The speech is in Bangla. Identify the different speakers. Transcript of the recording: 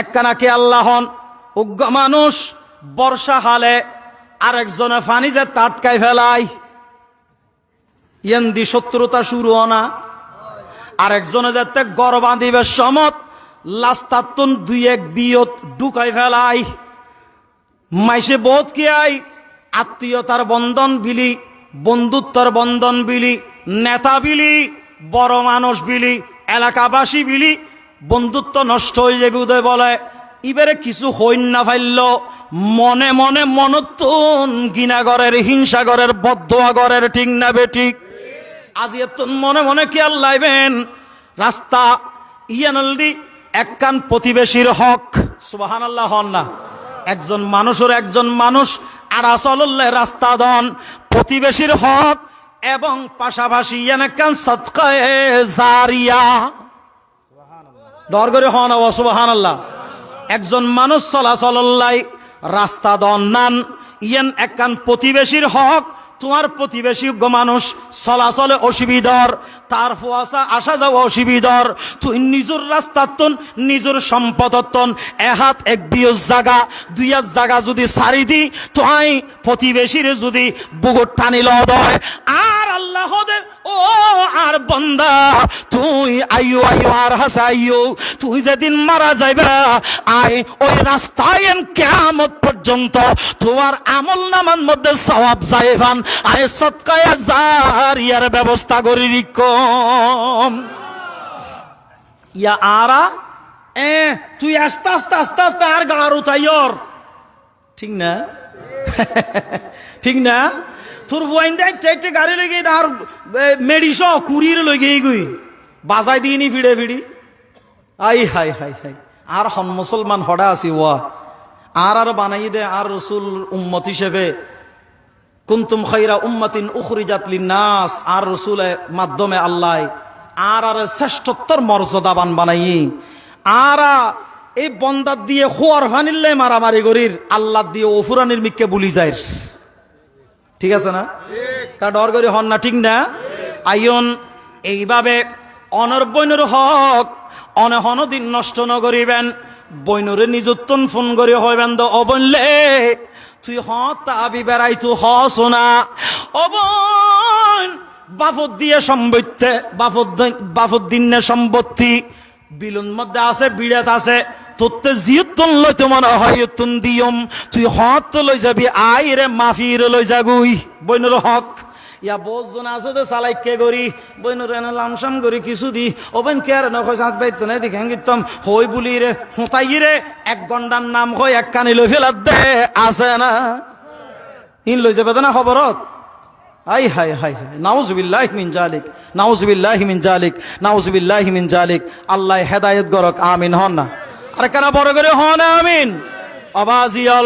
Speaker 1: একখানাকে আল্লাহন উগ্র মানুষ, বর্ষা হালে, আরেকজনে ফানি যে তাটকায় ফেলায় ইয়েন্দি শত্রুতা শুরু না। আরেকজনে যাতে গড় বাঁধিবে সমত লাস্তাতুন দুই এক বিয়ত ঢুকাই ফেলাই। মাইসে বোধ কি আই? আত্মীয়তার বন্ধন বিলি, বন্ধুত্বর বন্ধন বিলি, নেতা বিলি, বড় মানুষ বিলি, এলাকাবাসী বিলি বন্ধুত্ব নষ্ট হয়ে যাবে উদয় বলে। ইবারে কিছু হইন না ফাইল মনে মনে মনতুন গিনাগরের, হিংসাগরের বদ্ধগরের ঠিক না বেঠিক আজি এত মনে মনে কি আল্লাইবেন রাস্তা ইয়ানল্দি একখান প্রতিবেশীর হক। সুবাহান আল্লাহ হন না। একজন মানুষের একজন মানুষ আড়াচল্লে রাস্তা দন। প্রতিবেশীর হক এবং পাশাপাশি ইয়ান একখান সৎকায় জারিয়া। ডর করে হন সুবাহান আল্লাহ একজন মানুষ চলাচল্লাই রাস্তা দন নান, ইয়ান একখান প্রতিবেশীর হক, তোমার প্রতিবেশী মানুষ চলাচলে অসুবিধার, তার ফুয়াশা আসা যাওয়া অসুবিধার, তুই নিজের রাস্তাতন নিজের সম্পদতন এহাত এক বিয়স জাগা দুই হাত জাগা যদি সারি দি তুই প্রতিবেশীর যদি বুগর টানি লয় আর বন্দা, তুই আইও আইও আর হাসাইও তুই যেদিন মারা যাইবা আয় ওই রাস্তায় কেমত পর্যন্ত তোমার আমল নামান মধ্যে সওয়াব যাইবান। আয় সৎকায় জারিয়ার ব্যবস্থা করি কম ইয়া আরা? এ, তুই আস্তে আস্তে আস্তে আস্তে আর গাড় উঠাইয়র ঠিক না? ঠিক না? তোর বইন দেখ একটা গাড়ি লেগে আর মেডিস, কুড়ির লেগে গই। বাজাই দিয়ে নি ফিড়ে ফিড়ি। আই, হাই হাই হাই। আর হন মুসলমান হডা আছি, ওয়া। আর আর বানাই দে, আর রসুল উম্মত হিসেবে। কুন্তুম খৈরা উম্মাতিন উখরিজাত নাস আর রসুলের মাধ্যমে আল্লাহ আর আর শ্রেষ্ঠত্বর মর্যাদাবান বানাই। আর এই বন্দার দিয়ে খোয়ার ফানিল্লে মারামারি করির, আল্লাহ দিয়ে ওফুরানির মিককে বুলি যায় ঠিক আছে না? তা ডর করি হন না, ঠিক না? আইন এইভাবে অনর হক অনহন দিন নষ্ট নকরিবেন বৈনরে নিজুত্তন ফোন করি হইবেন তো অবনলে। তুই হ, তাবি বেড়াই, তু হ, সোনা। অবন, বাফত দিয়ে সম্পত্তি বাফত বাফত দিনে সম্পত্তি বিলুন মধ্যে আছে, বিড়াত আছে। তোতে জিয়তন লইতে মনে হয় তুন দিয়ম। তুই হত লই যাবি আই রে মাফির লই যাগুই বইনুর হক। ইয়া বোঝজন আছে তো চালাইকে গরি। বইনুর এনে লামসাম গরি কিছু দি। ওবেন কে আর নয় সাত বাইত নাই দেখে গিতম হই বুলি রে, হুঁতাই রে, এক গন্ডার নাম হয় এক কানি লই ফেলাত দে। আছে না? ইন লই যাবে না খবরত? আই হাই হাই হাই নাউজুবিল্লাহ মিন জালিক। নাউজুবিল্লাহ মিন জালিক। নাউজুবিল্লাহ মিন জালিক। আল্লাহ হেদায়েত গরক, আমিন হন না। আর কারা বড় করে হন আমিন। আবাজিয়াল